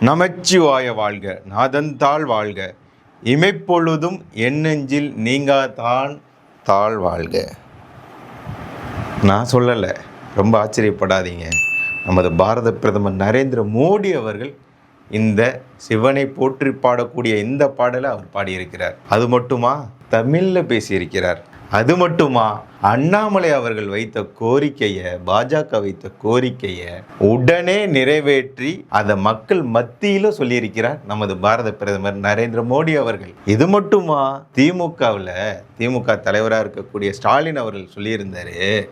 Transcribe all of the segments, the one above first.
நமச்சிவாய வாழ்க நாதந்தாள் வாழ்க. இமைப்பொழுதும் எண்ணெஞ்சில் நீங்காதான் தாழ் வாழ்க. நான் சொல்லலை ரொம்ப ஆச்சரியப்படாதீங்க. நமது பாரத பிரதமர் நரேந்திர மோடி அவர்கள் இந்த சிவனை போற்றி பாடக்கூடிய இந்த பாடலை அவர் பாடியிருக்கிறார். அது மட்டுமா? தமிழில் பேசியிருக்கிறார். அது மட்டுமா? அண்ணாமலை அவர்கள் வைத்த கோரிக்கையை பாஜக வைத்த கோரிக்கையை உடனே நிறைவேற்றி அதை மக்கள் மத்தியில சொல்லியிருக்கிறார் நமது பாரத பிரதமர் நரேந்திர மோடி அவர்கள். இது மட்டுமா? திமுகவில் திமுக தலைவராக இருக்கக்கூடிய ஸ்டாலின் அவர்கள் சொல்லியிருந்தாரு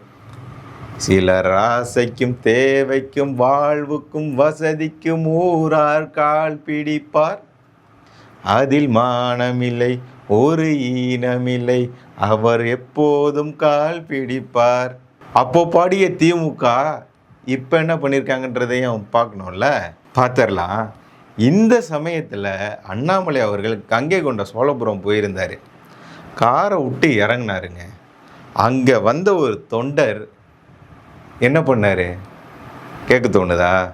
சிலர் ஆசைக்கும் தேவைக்கும் வாழ்வுக்கும் வசதிக்கும் ஊரார் கால் பிடிப்பார். அதில் மானமில்லை ஒரு ஈனமில்லை. அவர் எப்போதும் கால் பிடிப்பார். அப்போ பாடிய திமுக இப்போ என்ன பண்ணியிருக்காங்கன்றதையும் பார்க்கணும்ல? பார்த்துடலாம். இந்த சமயத்தில் அண்ணாமலை அவர்கள் கங்கை கொண்ட சோழபுரம் போயிருந்தார். காரை விட்டு இறங்குனாருங்க. அங்கே வந்த ஒரு தொண்டர் என்ன பண்ணார்? கேட்க தோணுதா?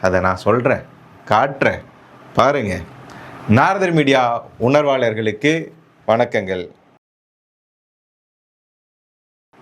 அதை நான் சொல்கிறேன் காட்டுறேன். பாருங்கள் நாரதர் மீடியா உணர்வாளர்களுக்கு வணக்கங்கள்.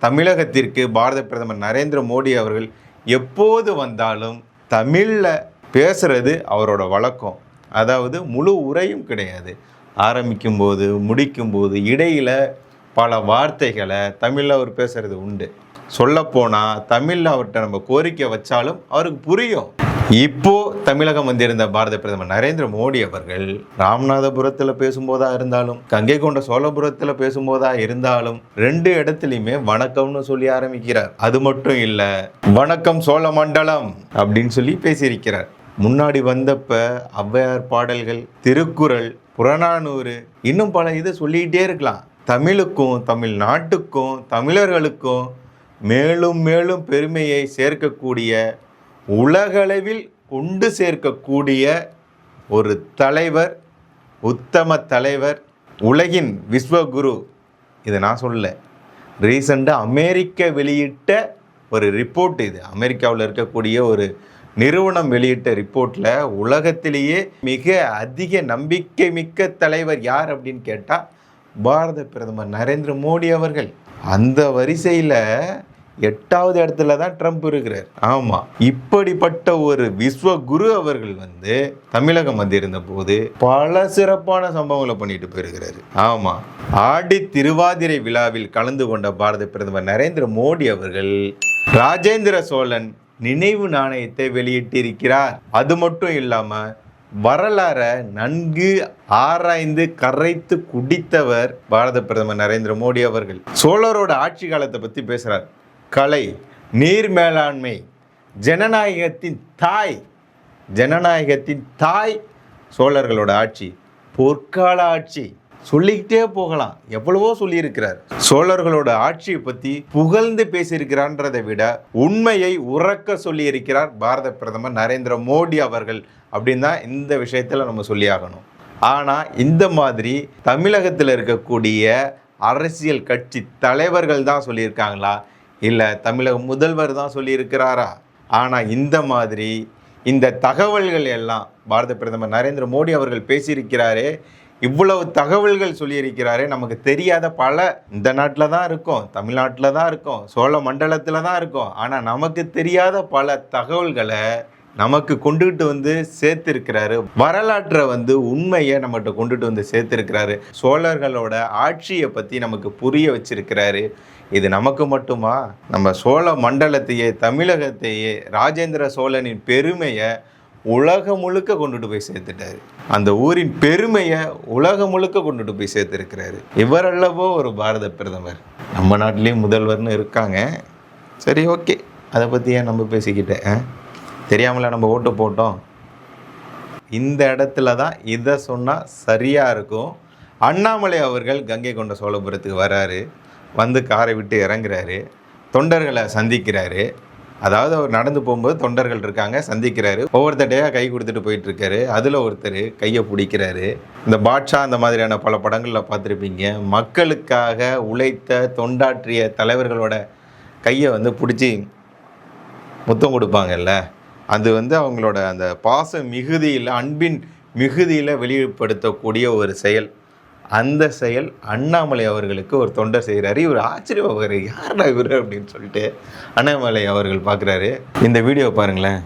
தமிழகத்திற்கு பாரத பிரதமர் நரேந்திர மோடி அவர்கள் எப்போது வந்தாலும் தமிழில் பேசுறது அவரோட வழக்கம். அதாவது முழு உரையும் கிடையாது. ஆரம்பிக்கும் போது முடிக்கும் போது இடையில் பல வார்த்தைகளை தமிழில் அவர் பேசுறது உண்டு. சொல்லப்போனால் தமிழில் அவர்கிட்ட நம்ம கோரிக்கை வச்சாலும் அவருக்கு புரியும். இப்போ தமிழகம் வந்திருந்த பாரத பிரதமர் நரேந்திர மோடி அவர்கள் ராமநாதபுரத்தில் பேசும்போதா இருந்தாலும் கங்கை கொண்ட சோழபுரத்தில் பேசும்போதா இருந்தாலும் ரெண்டு இடத்துலையுமே வணக்கம்னு சொல்லி ஆரம்பிக்கிறார். அது மட்டும் இல்லை வணக்கம் சோழ மண்டலம் அப்படின்னு சொல்லி பேசியிருக்கிறார். முன்னாடி வந்தப்ப ஔவையார் பாடல்கள் திருக்குறள் புறநானூறு இன்னும் பல இதை சொல்லிக்கிட்டே இருக்கலாம். தமிழுக்கும் தமிழ்நாட்டுக்கும் தமிழர்களுக்கும் மேலும் மேலும் பெருமையை சேர்க்கக்கூடிய உலகளவில் கொண்டு சேர்க்கக்கூடிய ஒரு தலைவர் உத்தம தலைவர் உலகின் விஸ்வகுரு இதை நான் சொல்ல ரீசெண்டாக அமெரிக்க வெளியிட்ட ஒரு ரிப்போர்ட் இது. அமெரிக்காவில் இருக்கக்கூடிய ஒரு நிறுவனம் வெளியிட்ட ரிப்போர்ட்டில் உலகத்திலேயே மிக அதிக நம்பிக்கை மிக்க தலைவர் யார் அப்படின்னு கேட்டால் பாரத பிரதமர் நரேந்திர மோடி அவர்கள். அந்த வரிசையில் எட்டாவது இடத்துல தான் ட்ரம்ப் இருக்கிறார். ஆமாம் இப்படிப்பட்ட ஒரு விஸ்வ குரு அவர்கள் வந்து தமிழகம் வந்திருந்த போது பல சிறப்பான சம்பவங்களை பண்ணிட்டு போயிருக்கிறாரு. ஆமாம் ஆடி திருவாதிரை விழாவில் கலந்து கொண்ட பாரத பிரதமர் நரேந்திர மோடி அவர்கள் ராஜேந்திர சோழன் நினைவு நாணயத்தை வெளியிட்டிருக்கிறார். அது மட்டும் இல்லாம வரலாறை நன்கு ஆராய்ந்து கரைத்து குடித்தவர் பாரத பிரதமர் நரேந்திர மோடி அவர்கள். சோழரோட ஆட்சி காலத்தை பத்தி பேசுறார். கலை நீர் மேலாண்மை ஜனநாயகத்தின் தாய் ஜனநாயகத்தின் தாய் சோழர்களோட ஆட்சி பொற்கால ஆட்சி. சொல்லிக்கிட்டே போகலாம். எவ்வளவோ சொல்லியிருக்கிறார். சோழர்களோட ஆட்சியை பற்றி புகழ்ந்து பேசியிருக்கிறான்றதை விட உண்மையை உறக்க சொல்லியிருக்கிறார் பாரத பிரதமர் நரேந்திர மோடி அவர்கள் அப்படின்னு தான் இந்த விஷயத்தில் நம்ம சொல்லியாகணும் ஆனால் இந்த மாதிரி தமிழகத்தில் இருக்கக்கூடிய அரசியல் கட்சி தலைவர்கள் தான் சொல்லியிருக்காங்களா? இல்லை தமிழக முதல்வர் தான் சொல்லியிருக்கிறாரா? ஆனால் இந்த மாதிரி இந்த தகவல்கள் எல்லாம் பாரத பிரதமர் நரேந்திர மோடி அவர்கள் பேசியிருக்கிறாரே இவ்வளவு தகவல்கள் சொல்லியிருக்கிறாரே நமக்கு தெரியாத பல இந்த நாட்டில் தான் இருக்கும் தமிழ்நாட்டில் தான் இருக்கும் சோழ மண்டலத்தில் தான் இருக்கும். ஆனால் நமக்கு தெரியாத பல தகவல்களை நமக்கு கொண்டுகிட்டு வந்து சேர்த்திருக்கிறாரு. வரலாற்றை வந்து உண்மையை நம்மகிட்ட கொண்டுட்டு வந்து சேர்த்திருக்கிறாரு. சோழர்களோட ஆட்சியை பற்றி நமக்கு புரிய வச்சிருக்கிறாரு. இது நமக்கு மட்டுமா? நம்ம சோழ மண்டலத்தையே தமிழகத்தையே ராஜேந்திர சோழனின் பெருமையை உலகம் முழுக்க கொண்டுட்டு போய் சேர்த்துட்டாரு. அந்த ஊரின் பெருமையை உலகம் முழுக்க கொண்டுட்டு போய் சேர்த்துருக்கிறாரு. இவரல்லவோ ஒரு பாரத பிரதமர். நம்ம நாட்டிலேயும் முதல்வர்னு இருக்காங்க. சரி ஓகே. அதை பற்றி ஏன் நம்ம பேசிக்கிட்டேன் ஆ? தெரியாமல நம்ம ஓட்டு போட்டோம். இந்த இடத்துல தான் இதை சொன்னால் சரியாக இருக்கும். அண்ணாமலை அவர்கள் கங்கை கொண்ட சோழபுரத்துக்கு வராரு. வந்து காரை விட்டு இறங்குறாரு. தொண்டர்களை சந்திக்கிறாரு. அதாவது அவர் நடந்து போகும்போது தொண்டர்கள் இருக்காங்க சந்திக்கிறாரு. ஒவ்வொருத்தட்டையாக கை கொடுத்துட்டு போயிட்டுருக்காரு. அதில் ஒருத்தர் கையை பிடிக்கிறாரு. இந்த பாட்ஷா அந்த மாதிரியான பல படங்களில் பார்த்துருப்பீங்க. மக்களுக்காக உழைத்த தொண்டாற்றிய தலைவர்களோட கையை வந்து பிடிச்சி முத்தம் கொடுப்பாங்கல்ல. அது வந்து அவங்களோட அந்த பாச மிகுதியில் அன்பின் மிகுதியில் வெளிப்படுத்தக்கூடிய ஒரு செயல். அந்த செயல் அண்ணாமலை அவர்களுக்கு ஒரு தொண்டர் செய்கிறாரு இவர் ஆச்சரியமாகிறாரு யாரா இவர்? அப்படின்னு சொல்லிட்டு அண்ணாமலை அவர்கள் பார்க்குறாரு இந்த வீடியோ பாருங்களேன்.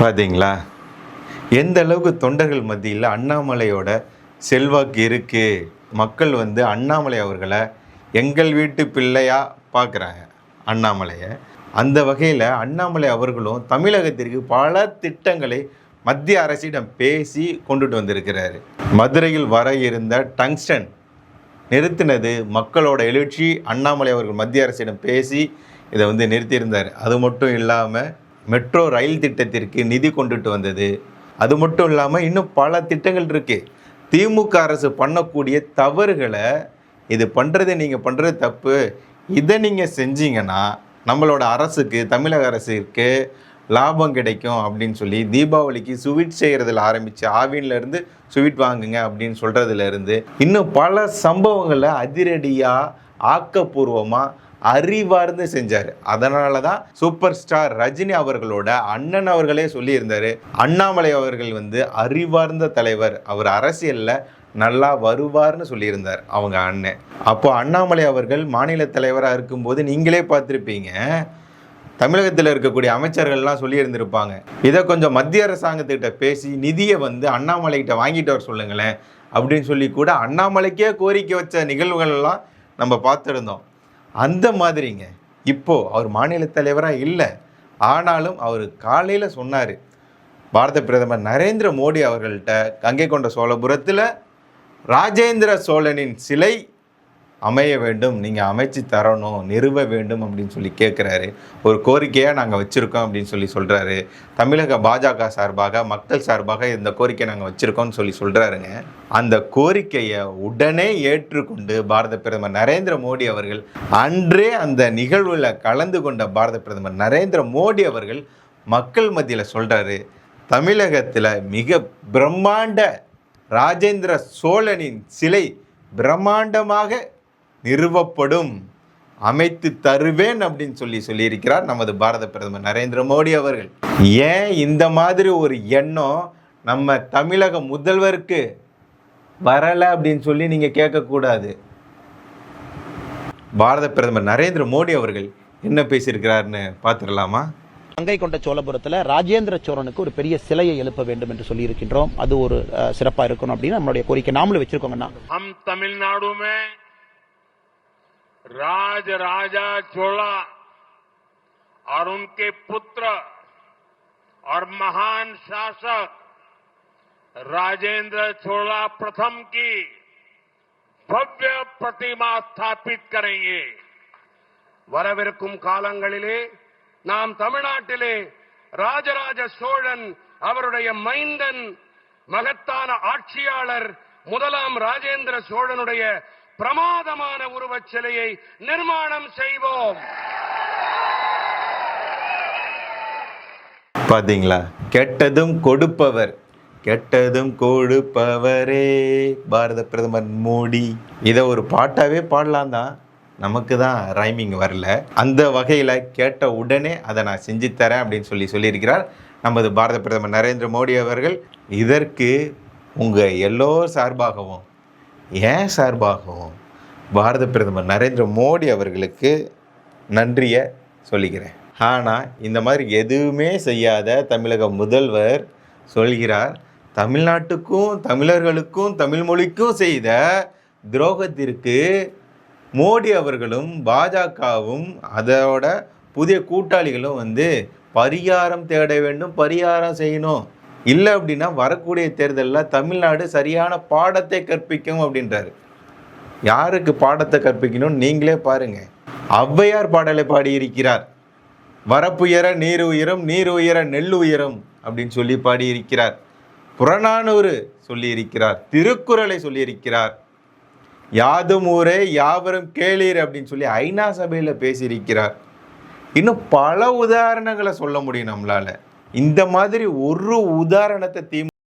பார்த்தீங்களா எந்த அளவுக்கு தொண்டர்கள் மத்தியில் அண்ணாமலையோட செல்வாக்கு இருக்கு? மக்கள் வந்து அண்ணாமலை அவர்களை எங்கள் வீட்டு பிள்ளையா பார்க்குறாங்க அண்ணாமலையை. அந்த வகையில் அண்ணாமலை அவர்களும் தமிழகத்திற்கு பல திட்டங்களை மத்திய அரசிடம் பேசி கொண்டுட்டு வந்திருக்கிறாரு. மதுரையில் வர இருந்த டங்ஸ்டன் நிறுத்தினது மக்களோட எழுச்சி அண்ணாமலை அவர்கள் மத்திய அரசிடம் பேசி இதை வந்து நிறுத்தியிருந்தார். அது மட்டும் இல்லாமல் மெட்ரோ ரயில் திட்டத்திற்கு நிதி கொண்டுட்டு வந்தது. அது மட்டும் இல்லாமல் இன்னும் பல திட்டங்கள் இருக்குது திமுக அரசு பண்ணக்கூடிய தவறுகளை இது பண்ணுறது நீங்கள் பண்ணுறது தப்பு. இதை நீங்கள் செஞ்சீங்கன்னா நம்மளோட அரசுக்கு தமிழக அரசுக்கு லாபம் கிடைக்கும் அப்படின்னு சொல்லி தீபாவளிக்கு ஸ்வீட் செய்கிறதுல ஆரம்பித்து ஆவின்லேருந்து ஸ்வீட் வாங்குங்க அப்படின்னு சொல்கிறதுலேருந்து இன்னும் பல சம்பவங்களை அதிரடியாக ஆக்கப்பூர்வமாக அறிவார்ந்து செஞ்சார். அதனால தான் சூப்பர் ஸ்டார் ரஜினி அவர்களோட அண்ணன் அவர்களே சொல்லியிருந்தார். அண்ணாமலை அவர்கள் வந்து அறிவார்ந்த தலைவர். அவர் அரசியலில் நல்லா வருவார்னு சொல்லியிருந்தார் அவங்க அண்ணன். அப்போ அண்ணாமலை அவர்கள் மாநில தலைவராக இருக்கும்போது நீங்களே பார்த்துருப்பீங்க. தமிழகத்தில் இருக்கக்கூடிய அமைச்சர்கள்லாம் சொல்லியிருந்திருப்பாங்க. இதை கொஞ்சம் மத்திய அரசாங்கத்துக்கிட்ட பேசி நிதியை வந்து அண்ணாமலைக்கிட்ட வாங்கிட்டு வர சொல்லுங்களேன் அப்படின்னு சொல்லி கூட அண்ணாமலைக்கே கோரிக்கை வச்ச நிகழ்வுகள் எல்லாம் நம்ம பார்த்துருந்தோம். அந்த மாதிரிங்க. இப்போ அவர் மாநில தலைவராக இல்லை. ஆனாலும் அவர் காலையில் சொன்னார். பாரத பிரதமர் நரேந்திர மோடி அவர்கள்ட்ட கங்கை கொண்ட சோழபுரத்தில் ராஜேந்திர சோழனின் சிலை அமைய வேண்டும் நீங்கள் அமைச்சு தரணும் நிறுவ வேண்டும் அப்படின்னு சொல்லி கேட்குறாரு ஒரு கோரிக்கையாக நாங்கள் வச்சுருக்கோம் அப்படின்னு சொல்லி சொல்கிறாரு தமிழக பாஜக சார்பாக மக்கள் சார்பாக இந்த கோரிக்கை நாங்கள் வச்சுருக்கோம்னு சொல்லி சொல்கிறாருங்க அந்த கோரிக்கையை உடனே ஏற்றுக்கொண்டு பாரத பிரதமர் நரேந்திர மோடி அவர்கள் அன்றே அந்த நிகழ்வில் கலந்து கொண்ட பாரத பிரதமர் நரேந்திர மோடி அவர்கள் மக்கள் மத்தியில் சொல்கிறாரு தமிழகத்தில் மிக பிரம்மாண்ட ராஜேந்திர சோழனின் சிலை பிரம்மாண்டமாக நிறுவப்படும் அமைத்து தருவேன் அப்படின்னு சொல்லி சொல்லியிருக்கிறார் நமது பாரத பிரதமர் நரேந்திர மோடி அவர்கள். ஏன் இந்த மாதிரி ஒரு எண்ணம் நம்ம தமிழக முதல்வருக்கு வரலை அப்படின்னு சொல்லி நீங்கள் கேட்கக்கூடாது. பாரத பிரதமர் நரேந்திர மோடி அவர்கள் என்ன பேசியிருக்கிறாருன்னு பார்த்துடலாமா? கங்கை கொண்ட சோழபுரத்தில் ராஜேந்திர சோழனுக்கு ஒரு பெரிய சிலையை எழுப்ப வேண்டும் என்று சொல்லி இருக்கின்றோம் அது ஒரு சிறப்பாக இருக்கணும் அப்படின்னு நம்மளுடைய கோரிக்கை. நாமளும் வச்சிருக்கோங்கண்ணா राज राजा चोला और उनके पुत्र और महान शासक राजेंद्र चोला प्रथम की भव्य प्रतिमा स्थापित करेंगे வரவிருக்கும் காலங்களிலே நாம் தமிழ்நாட்டிலே ராஜராஜ சோழன் அவருடைய மைந்தன் மகத்தான ஆட்சியாளர் முதலாம் ராஜேந்திர சோழனுடைய பிரமாதமான உருவச் சிலையை நிர்மாணம் செய்வோம். பார்த்தீங்களா கெட்டதும் கொடுப்பவர். கெட்டதும் கொடுப்பவரே. பாரத பிரதமர் மோடி. இதை ஒரு பாட்டாவே பாடலாம் தான். நமக்கு தான் ரைமிங் வரல. அந்த வகையில் கேட்ட உடனே அதை நான் செஞ்சு தரேன் அப்படின்னு சொல்லி சொல்லியிருக்கிறார் நமது பாரத பிரதமர் நரேந்திர மோடி அவர்கள். இதற்கு உங்கள் எல்லோர் சார்பாகவும் ஏன் சார்பாகவும் பாரத பிரதமர் நரேந்திர மோடி அவர்களுக்கு நன்றியை சொல்லிக்கிறேன். ஆனால் இந்த மாதிரி எதுவுமே செய்யாத தமிழக முதல்வர் சொல்கிறார் தமிழ்நாட்டுக்கும் தமிழர்களுக்கும் தமிழ் மொழிக்கும் செய்த துரோகத்திற்கு மோடி அவர்களும் பாஜகவும் அதோட புதிய கூட்டாளிகளும் வந்து பரிகாரம் தேட வேண்டும் பரிகாரம் செய்யணும். இல்லை அப்படின்னா வரக்கூடிய தேர்தலில் தமிழ்நாடு சரியான பாடத்தை கற்பிக்கும் அப்படின்றாரு. யாருக்கு பாடத்தை கற்பிக்கணும்னு நீங்களே பாருங்க. ஔவையார் பாடலை பாடியிருக்கிறார். வரப்புயர நீர் உயரம் நீர் உயர நெல் உயரம் அப்படின்னு சொல்லி பாடியிருக்கிறார். புறநானூறு சொல்லியிருக்கிறார். திருக்குறளை சொல்லியிருக்கிறார். யாதும் ஊரே யாவரும் கேளீர் அப்படின்னு சொல்லி ஐநா சபையில் பேசியிருக்கிறார். இன்னும் பல உதாரணங்களை சொல்ல முடியும் நம்மளால். இந்த மாதிரி ஒரு உதாரணத்தை திமுக